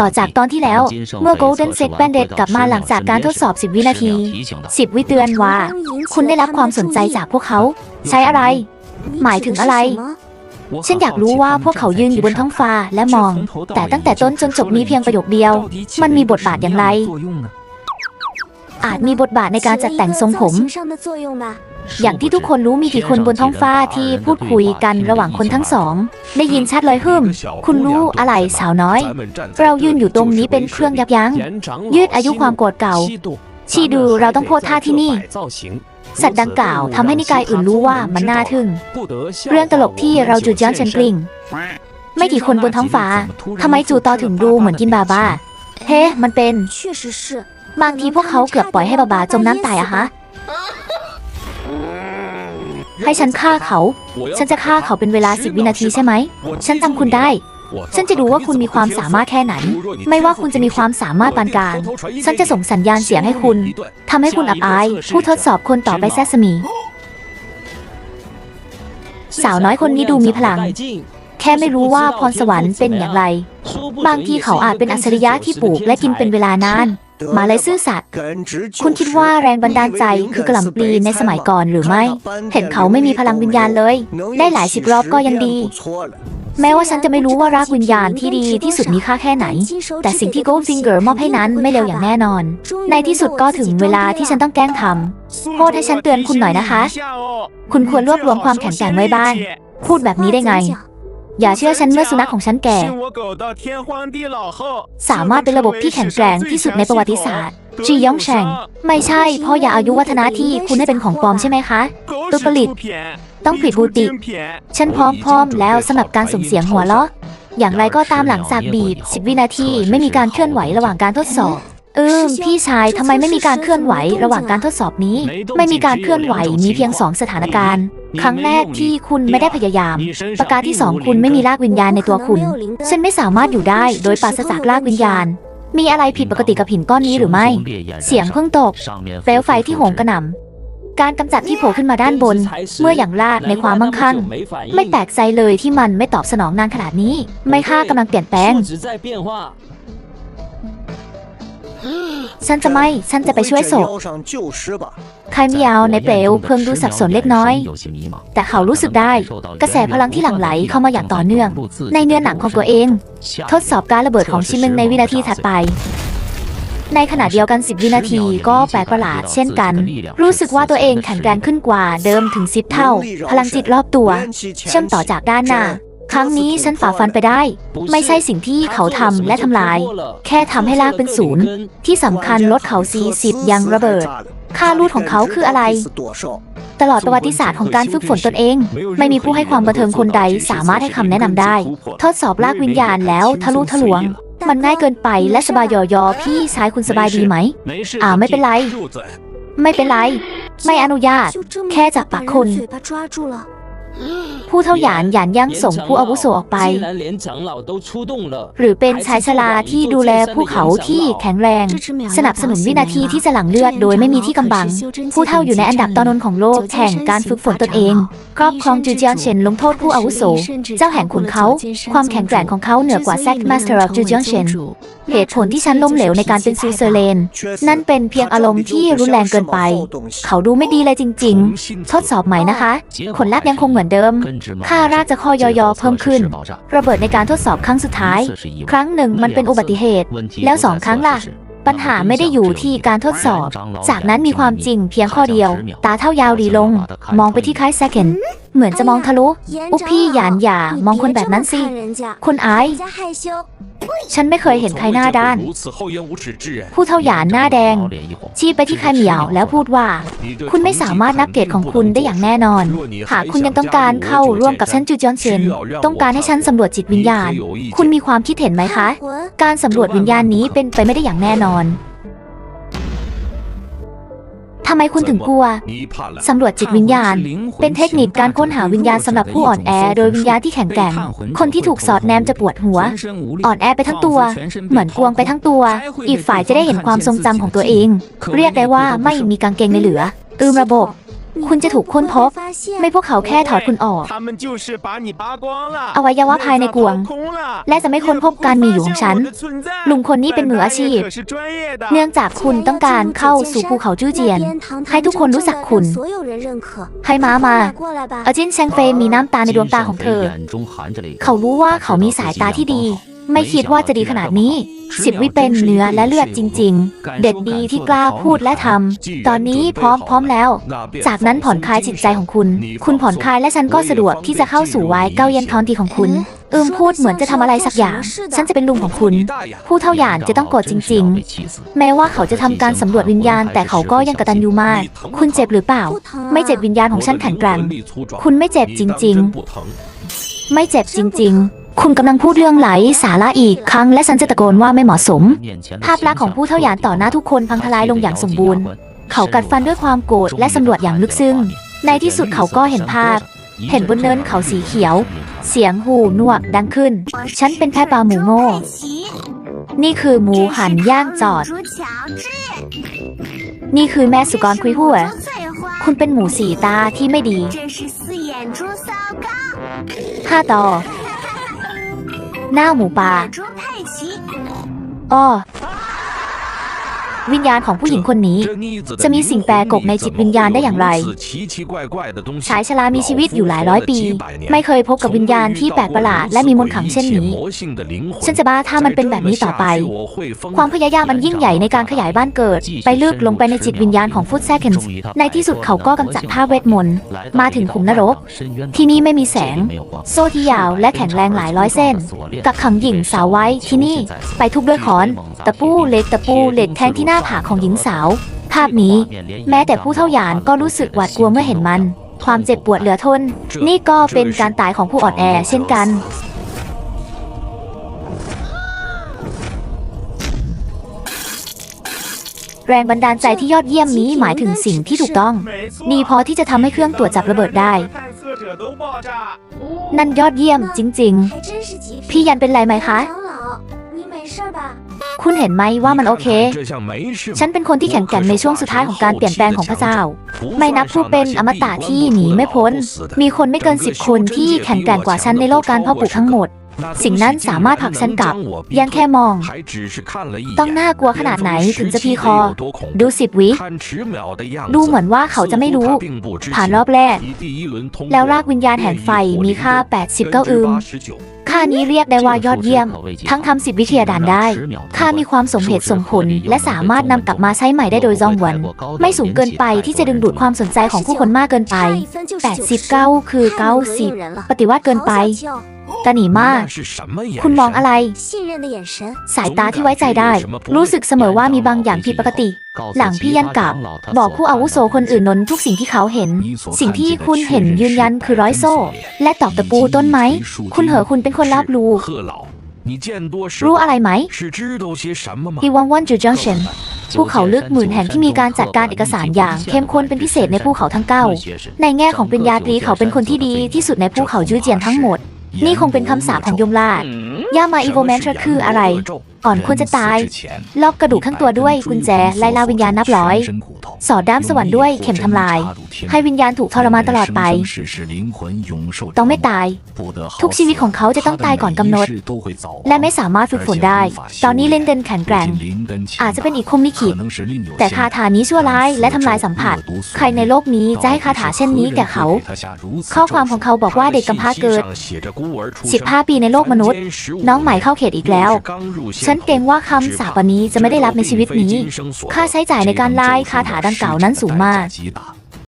ต่อจากตอนที่แล้ว เมื่อ Golden Set Bandit กลับมาหลังจากการทดสอบ 10 วินาที 10 วิเตือนว่า คุณได้รับความสนใจจากพวกเขา ใช้อะไร หมายถึงอะไร ฉันอยากรู้ว่าพวกเขายืนอยู่บนท้องฟ้าและมอง แต่ตั้งแต่ต้นจนจบมีเพียงประโยคเดียว มันมีบทบาทอย่างไร อาจมีบทบาทในการจัดแต่งทรงผม อย่างที่ทุกคนรู้มีกี่คนบนท้องฟ้าที่พูดคุยกันระหว่างคนทั้งสอง ได้ยินชัดเลยฮึมคุณรู้อะไรสาวน้อย เรายืนอยู่ตรงนี้เป็นเครื่องยับยั้ง ยืดอายุความโกรธเก่า ชีดูเราต้องโพสท่าที่นี่สัตว์ดังกล่าวทำให้นิกายอื่นรู้ว่ามันน่าทึ่ง เรื่องตลกที่เราจูดย้อนเชนกลิงไม่กี่คนบนท้องฟ้าทำไมจูตอถึงดูเหมือนกินบาบาเฮ้ มันเป็นบางทีพวกเขาเกือบปล่อยให้บาบาจมน้ำตายอะฮะ ให้ฉันฆ่าเขา ฉันจะฆ่าเขาเป็นเวลา10วินาทีใช่ไหม ฉันจำคุณได้ ฉันจะดูว่าคุณมีความสามารถแค่ไหน ไม่ว่าคุณจะมีความสามารถปานกลาง ฉันจะส่งสัญญาณเสียงให้คุณ ทำให้คุณอับอาย ผู้ทดสอบคนต่อไปแซสมี สาวน้อยคนนี้ดูมีพลัง แค่ไม่รู้ว่าพรสวรรค์เป็นอย่างไร บางทีเขาอาจเป็นอัจฉริยะที่ปลูกและกินเป็นเวลานาน มาเลยซื่อสัตย์คุณคิดว่าแรงบันดาลใจคือกระหล่ำปลีในสมัยก่อนหรือไม่ เห็นเขาไม่มีพลังวิญญาณเลย ได้หลายสิบรอบก็ยังดี แม้ว่าฉันจะไม่รู้ว่ารักวิญญาณที่ดีที่สุดมีค่าแค่ไหน แต่สิ่งที่ Goldfinger มอบให้นั้นไม่เร็วอย่างแน่นอน ในที่สุดก็ถึงเวลาที่ฉันต้องแกล้งทำโทษให้ฉันเตือนคุณหน่อยนะคะ คุณควรรวบรวมความแข็งแกร่งไว้บ้าง พูดแบบนี้ได้ไง อย่าเชื่อฉันเมื่อสุนัขของฉันแก่ สามารถเป็นระบบที่แข็งแกร่งที่สุดในประวัติศาสตร์ จียองแฉงไม่ใช่พราะอย่าอายุวัฒนะที่คุณให้เป็นของปลอมใช่ไหมคะตุปลิตต้องผิดบูติฉันพร้อมพร้อมแล้วสำหรับการส่งเสียงหัวเราะอย่างไรก็ตามหลังจากบีบ 10 วินาทีไม่มีการเคลื่อนไหวระหว่างการทดสอบ เออพี่ชายทำไมไม่มีการเคลื่อนไหวระหว่างการทดสอบนี้ ไม่มีการเคลื่อนไหวมีเพียงสองสถานการณ์ ครั้งแรกที่คุณไม่ได้พยายาม ประการที่สองคุณไม่มีรากวิญญาณในตัวคุณ ฉันไม่สามารถอยู่ได้โดยปราศจากรากวิญญาณ มีอะไรผิดปกติกับหินก้อนนี้หรือไม่ เสียงเพิ่งตกเปลวไฟที่โหมกระหน่ำการกำจัดที่โผล่ขึ้นมาด้านบน เมื่ออย่างลาดในความมั่งคั่ง ไม่แปลกใจเลยที่มันไม่ตอบสนองนานขนาดนี้ ไม่ค่ากำลังเปลี่ยนแปลง ฉันจะไม่ ฉันจะไปช่วยโศกใครไม่เอาในเปลวเพิ่งดูสับสนเล็กน้อย แต่เขารู้สึกได้ กระแสพลังที่หลั่งไหลเข้ามาอย่างต่อเนื่อง ในเนื้อหนังของตัวเอง ทดสอบการระเบิดของชิมิงในวินาทีถัดไป ในขณะเดียวกัน10วินาทีก็แปลกประหลาดเช่นกัน รู้สึกว่าตัวเองแข็งแกร่งขึ้นกว่าเดิมถึง10เท่า พลังจิตรอบตัว เชื่อมต่อจากด้านหน้า ครั้งนี้ฉันฝ่าฟันไปได้ ไม่ใช่สิ่งที่เขาทำและทำลาย แค่ทำให้ลากเป็นศูนย์ ที่สำคัญลดเขา 40 ยังระเบิด ค่ารูดของเขาคืออะไร ตลอดประวัติศาสตร์ของการฝึกฝนตนเอง ไม่มีผู้ให้ความบันเทิงคนใดสามารถให้คำแนะนำได้ ทดสอบลากวิญญาณแล้วทะลุทะลวงมันง่ายเกินไปและสบายยอยอพี่ชายคุณสบายดีไหม อ่าไม่เป็นไร ไม่เป็นไร ไม่อนุญาต แค่จับปากคุณ ผู้เท่าหยานหยานย่างส่งผู้อาวุโสออกไป หรือเป็นชายชราที่ดูแลภูเขาที่แข็งแรง สนับสนุนวินาทีที่จะหลั่งเลือดโดยไม่มีที่กำบัง ผู้เท่าอยู่ในอันดับตอนนนของโลกแห่งการฝึกฝนตนเอง ครอบครองจูเจียงเฉินลงโทษผู้อาวุโส เจ้าแห่งขุนเขา ความแข็งแกร่งของเขาเหนือกว่าแซกมาสเตอร์ออฟจูเจียงเฉินเหตุผลที่ฉันล้มเหลวในการเป็นซูเซอร์เลน นั่นเป็นเพียงอารมณ์ที่รุนแรงเกินไป เขาดูไม่ดีเลยจริง ๆ ทดสอบใหม่นะคะผลลัพธ์ยังคงเหมือนเดิม ค่ารากจะคอยอยอเพิ่มขึ้น ระเบิดในการทดสอบครั้งสุดท้าย ครั้งหนึ่งมันเป็นอุบัติเหตุ แล้วสองครั้งล่ะ ปัญหาไม่ได้อยู่ที่การทดสอบ จากนั้นมีความจริงเพียงข้อเดียว ตาเท่ายาวดีลง มองไปที่คล้ายแซกเกนเหมือนจะมองทะลุ อุ๊บพี่หยานอย่ามองคนแบบนั้นสิ คุณไอซ์ ฉันไม่เคยเห็นใครหน้าด้าน ผู้เท่าหยานหน้าแดง ชี้ไปที่ใครเหมียวแล้วพูดว่า คุณไม่สามารถนับเกรดของคุณได้อย่างแน่นอน หากคุณยังต้องการเข้าร่วมกับฉันจูจยอนเซนต้องการให้ฉันสำรวจจิตวิญญาณ คุณมีความคิดเห็นไหมคะ การสำรวจวิญญาณนี้เป็นไปไม่ได้อย่างแน่นอน ทำไมคุณถึงกลัว สำรวจจิตวิญญาณ เป็นเทคนิคการค้นหาวิญญาณสำหรับผู้อ่อนแอ โดยวิญญาณที่แข็งแกร่ง คนที่ถูกสอดแนมจะปวดหัว อ่อนแอไปทั้งตัว เหมือนกวงไปทั้งตัว อีกฝ่ายจะได้เห็นความทรงจำของตัวเอง เรียกได้ว่าไม่มีกางเกงในเหลือ อืมระบบ คุณจะถูกค้นพบ ไม่พวกเขาแค่ถอดคุณออก อวัยวะภายในกวง และจะไม่ค้นพบการมีอยู่ของฉัน ลุงคนนี้เป็นมืออาชีพ เนื่องจากคุณต้องการเข้าสู่ภูเขาจื้อเจียน ให้ทุกคนรู้จักคุณให้มามาอาจินแชงเฟยมีน้ำตาในดวงตาของเธอ เขารู้ว่าเขามีสายตาที่ดี ไม่คิดว่าจะดีขนาดนี้สิบวิเป็นเนื้อและเลือดจริง ๆ เด็กดีที่กล้าพูดและทำตอนนี้พร้อมพร้อมแล้ว จากนั้นผ่อนคลายจิตใจของคุณ คุณผ่อนคลายและฉันก็สะดวกที่จะเข้าสู่วายเก้าเย็นทอนทีของคุณอืมพูดเหมือนจะทำอะไรสักอย่าง ฉันจะเป็นลุงของคุณ ผู้เท่าหยานจะต้องโกรธจริง ๆ แม้ว่าเขาจะทำการสำรวจวิญญาณ แต่เขาก็ยังกตัญญูมาก คุณเจ็บหรือเปล่า ไม่เจ็บวิญญาณของฉันแข็งแกร่ง คุณไม่เจ็บจริง ๆ ไม่เจ็บจริง ๆ คุณกำลังพูดเรื่องไหลสาระอีกครั้งและฉันจะตะโกนว่าไม่เหมาะสม ภาพลักษณ์ของผู้เท่าหยานต่อหน้าทุกคนพังทลายลงอย่างสมบูรณ์ เขากัดฟันด้วยความโกรธและสำรวจอย่างลึกซึ้ง ในที่สุดเขาก็เห็นภาพ เห็นบนเนินเขาสีเขียว เสียงหูหนวกดังขึ้น ฉันเป็นแพะปลาหมูโง่ นี่คือหมูหันย่างจอด นี่คือแม่สุกรคุยหัวคุณเป็นหมูสีตาที่ไม่ดีห้าต่อ 纳姆巴。哦。 วิญญาณของผู้หญิงคนนี้ จะมีสิ่งแปลกบในจิตวิญญาณได้อย่างไร ชายชรามีชีวิตอยู่หลายร้อยปี ไม่เคยพบกับวิญญาณที่แปลกประหลาดและมีมนต์ขลังเช่นนี้ ฉันจะบ้าถ้ามันเป็นแบบนี้ต่อไป ความพยายามมันยิ่งใหญ่ในการขยายบ้านเกิด ไปลึกลงไปในจิตวิญญาณของฟุตแซคินส์ในที่สุดเขาก็กำจัดภาพเวทมนต์มาถึงขุมนรก ที่นี่ไม่มีแสง โซ่ที่ยาวและแข็งแรงหลายร้อยเส้น กักขังหญิงสาวไว้ที่นี่ ไปทุบด้วยค้อน ตะปูเหล็กตะปูเหล็กแทงที่หหน้าผากของหญิงสาว ภาพนี้ แม้แต่ผู้เท่าหยานก็รู้สึกหวาดกลัวเมื่อเห็นมัน ความเจ็บปวดเหลือทน นี่ก็เป็นการตายของผู้อ่อนแอเช่นกันแรงบันดาลใจที่ยอดเยี่ยมนี้หมายถึงสิ่งที่ถูกต้อง มีพอที่จะทำให้เครื่องตรวจจับระเบิดได้ นั่นยอดเยี่ยมจริง ๆ พี่ยันเป็นไรไหมคะ คุณเห็นไหมว่ามันโอเค ฉันเป็นคนที่แข็งแกร่งในช่วงสุดท้ายของการเปลี่ยนแปลงของพระเจ้า ไม่นับผู้เป็นอมตะที่หนีไม่พ้น มีคนไม่เกินสิบคนที่แข็งแกร่งกว่าฉันในโลกการพ่อปู่ทั้งหมด สิ่งนั้นสามารถผลักฉันกลับ ยังแค่มอง ต้องน่ากลัวขนาดไหนถึงจะพีคอ ดูสิบวิ ดูเหมือนว่าเขาจะไม่รู้ ผ่านรอบแรก แล้วลากวิญญาณแห่งไฟมีค่า 89 อืม ค่านี้เรียกได้ว่ายอดเยี่ยม ทั้งทำสิบวิทยาดานได้ ค่ามีความสมเหตุสมผล และสามารถนำกลับมาใช้ใหม่ได้โดยจองหวน ไม่สูงเกินไปที่จะดึงดูดความสนใจของผู้คนมากเกินไป89คือ90ปฏิวัติเกินไป ตาหนีมาก คุณมองอะไร สายตาที่ไว้ใจได้ รู้สึกเสมอว่ามีบางอย่างผิดปกติ หลังพี่ยันกับ บอกผู้อาวุโสคนอื่นนนทุกสิ่งที่เขาเห็น สิ่งที่คุณเห็นยืนยันคือร้อยโซ่ และตอกตะปูต้นไม้ คุณเหอคุณเป็นคนรับรู้รู้อะไรไหมอีวังวันจูจังเชนภูเขาลึกหมื่นแห่งที่มีการจัดการเอกสารอย่างเข้มข้นเป็นพิเศษในภูเขาทั้งเก้าในแง่ของปริญญาตรีเขาเป็นคนที่ดีที่สุดในภูเขาจื้เจียนทั้งหมด นี่คงเป็นคำสาปของยมราชย่ามาอีโวแมนทรคืออะไร ก่อนควรจะตาย ลอกกระดูกทั้งตัวด้วยกุญแจไล่ล่าวิญญาณนับร้อย สอดด้ามสวรรค์ด้วยเข็มทำลาย ให้วิญญาณถูกทรมานตลอดไป ต้องไม่ตาย ทุกชีวิตของเขาจะต้องตายก่อนกำหนด และไม่สามารถฝึกฝนได้ ตอนนี้เลนเดนแข็งแกร่ง อาจจะเป็นอีกคมลิขิตแต่คาถานี้ชั่วร้ายและทำลายสัมผัส ใครในโลกนี้จะให้คาถาเช่นนี้แก่เขา ข้อความของเขาบอกว่าเด็กกำพร้าเกิด 15 ปีในโลกมนุษย์ น้องใหม่เข้าเขตอีกแล้วฉันเกรงว่าคำสาปนี้จะไม่ได้รับในชีวิตนี้ ค่าใช้จ่ายในการไล่คาถาดังกล่าวนั้นสูงมาก